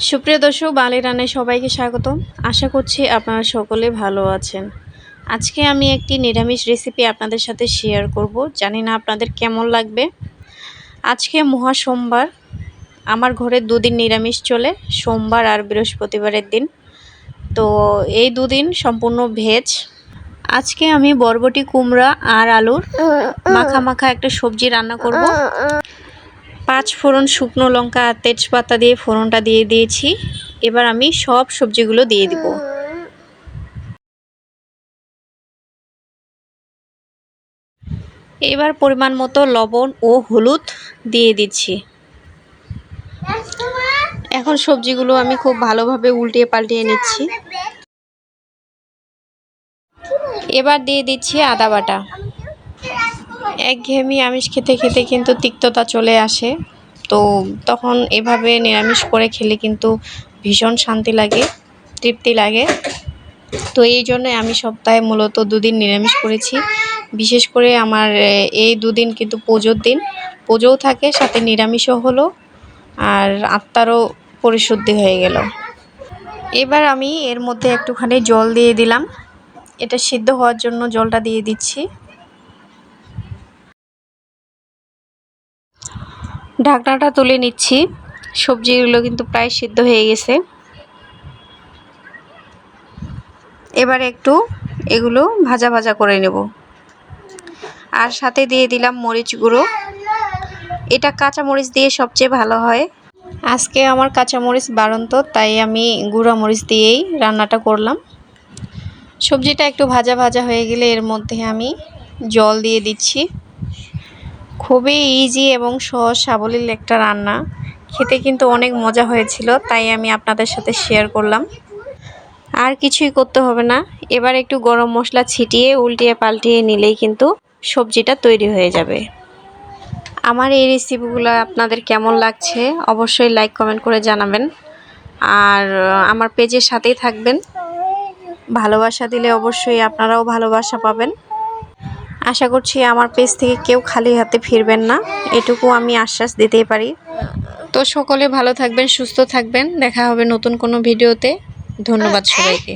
সুপ্রিয় দর্শক বালি রান্নায় সবাইকে স্বাগতম। আশা করছি আপনারা সকলে ভালো আছেন। আজকে আমি একটি নিরামিষ রেসিপি আপনাদের সাথে শেয়ার করব। জানি না আপনাদের কেমন লাগবে। আজকে মহা সোমবার। আমার ঘরে দুদিন নিরামিষ চলে, সোমবার আর বৃহস্পতিবারের দিন। তো এই দুদিন সম্পূর্ণ ভেজ আজকে আমি বরবটি, কুমড়া আর আলুর মাখা মাখা একটা সবজি রান্না করব। পাঁচ ফোড়ন শুকনো লঙ্কা আর তেজপাতা দিয়ে ফোড়নটা দিয়ে দিয়েছি। এবার আমি সব সবজিগুলো দিয়ে দিব। এবার পরিমাণ মতো লবণ ও হলুদ দিয়ে দিচ্ছি। এখন সবজিগুলো আমি খুব ভালোভাবে উল্টিয়ে পাল্টিয়ে নিচ্ছি। এবার দিয়ে দিচ্ছি আদা বাটা। একঘেয়েমি আমিষ খেতে খেতে কিন্তু তিক্ততা চলে আসে। তো তখন এভাবে নিরামিষ করে খেলে কিন্তু ভীষণ শান্তি লাগে, তৃপ্তি লাগে। তো এই জন্যই আমি সপ্তাহে মূলত দুদিন নিরামিষ করেছি। বিশেষ করে আমার এই দুদিন কিন্তু পুজোর দিন। পুজোও থাকে, সাথে নিরামিষও হলো আর আত্মারও পরিশুদ্ধি হয়ে গেল। এবার আমি এর মধ্যে একটুখানি জল দিয়ে দিলাম। এটা সিদ্ধ হওয়ার জন্য জলটা দিয়ে দিচ্ছি। ঢাকনাটা তুলে নিচ্ছি। সবজিগুলো কিন্তু প্রায় সিদ্ধ হয়ে গেছে। এবার একটু এগুলো ভাজা ভাজা করে নেব। আর সাথে দিয়ে দিলাম মরিচ গুঁড়ো। এটা কাঁচা মরিচ দিয়ে সবচেয়ে ভালো হয়। আজকে আমার কাঁচা মরিচ বাড়ন্ত, তাই আমি গুঁড়া মরিচ দিয়েই রান্নাটা করলাম। সবজিটা একটু ভাজা ভাজা হয়ে গেলে এর মধ্যে আমি জল দিয়ে দিচ্ছি। খুবই ইজি এবং সহজ সাবলীল একটা রান্না। খেতে কিন্তু অনেক মজা হয়েছিল, তাই আমি আপনাদের সাথে শেয়ার করলাম। আর কিছুই করতে হবে না, এবার একটু গরম মশলা ছিটিয়ে উল্টিয়ে পাল্টিয়ে নিলেই কিন্তু সবজিটা তৈরি হয়ে যাবে। আমার এই রেসিপিগুলো আপনাদের কেমন লাগছে অবশ্যই লাইক কমেন্ট করে জানাবেন। আর আমার পেজের সাথেই থাকবেন। ভালোবাসা দিলে অবশ্যই আপনারাও ভালোবাসা পাবেন। আশা করছি আমার পেজ থেকে কেউ খালি হাতে ফিরবেন না। এটুকু আমি আশ্বাস দিতেই পারি। তো সকলে ভালো থাকবেন, সুস্থ থাকবেন। দেখা হবে নতুন কোনো ভিডিওতে। ধন্যবাদ সবাইকে।